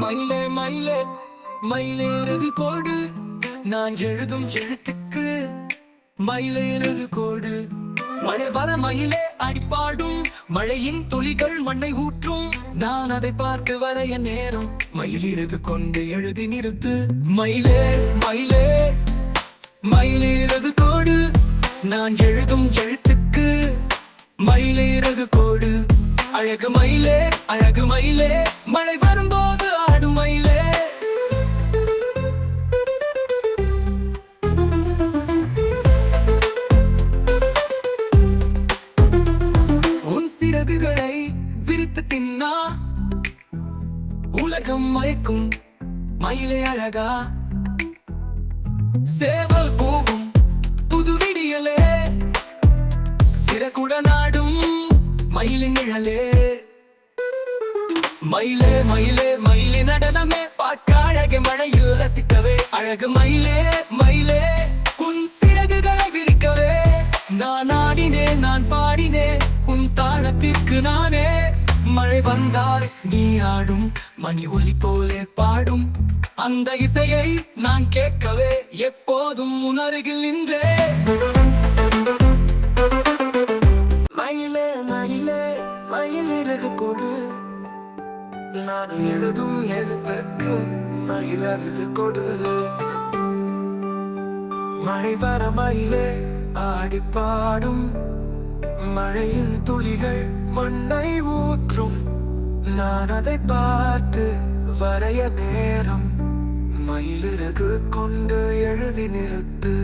மயிலே மயிலே மயிலேறது கோடு. நான் எழுதும் எழுத்துக்கு மயிலேறது கோடு. மழை வர மயிலே அடிப்பாடும். மழையின் துளிகள் மண்ணை ஊற்றும். நான் அதை பார்த்து வரைய நேரம். மயிலிறகு கொண்டு எழுதி நிறுத்து. மயிலே மயிலே மயிலிறகு கோடு. நான் எழுதும் எழுத்துக்கு மயிலிறகு கோடு அழகு மயிலே அழகு மயிலே மழை வரும்போது ஆடும் மயிலே. உன் சிறகுகளை விரித்து தின்னா உலகம் மயக்கும் மயிலே அழகா. சேவல் கூவும் மயிலின் நிழலே. மயிலே மயிலே மயிலே நடனமே. பார்க்க அழகு மழையில் ரசிக்கவே. அழகு மயிலே மயிலே. உன் சிறகுகளை விரிக்கவே. நான் ஆடினேன் நான் பாடினேன். உன் தாளத்திற்கு நானே. மழை வந்தால் நீ ஆடும் மணி ஒலி போலே பாடும். அந்த இசையை நான் கேட்கவே எப்போதும் உணருகில் நின்றே. அழகு கொடு. நான் எழுதும் எழுத்துக்கு மயிலறிவு கொடு. மழை வர மயிலே ஆடி பாடும். மழையின் துளிகள் மண்ணை ஊற்றும். நான் அதை பார்த்து வரைய நேரம். மயிலிறகு கொண்டு எழுதி நிறுத்து.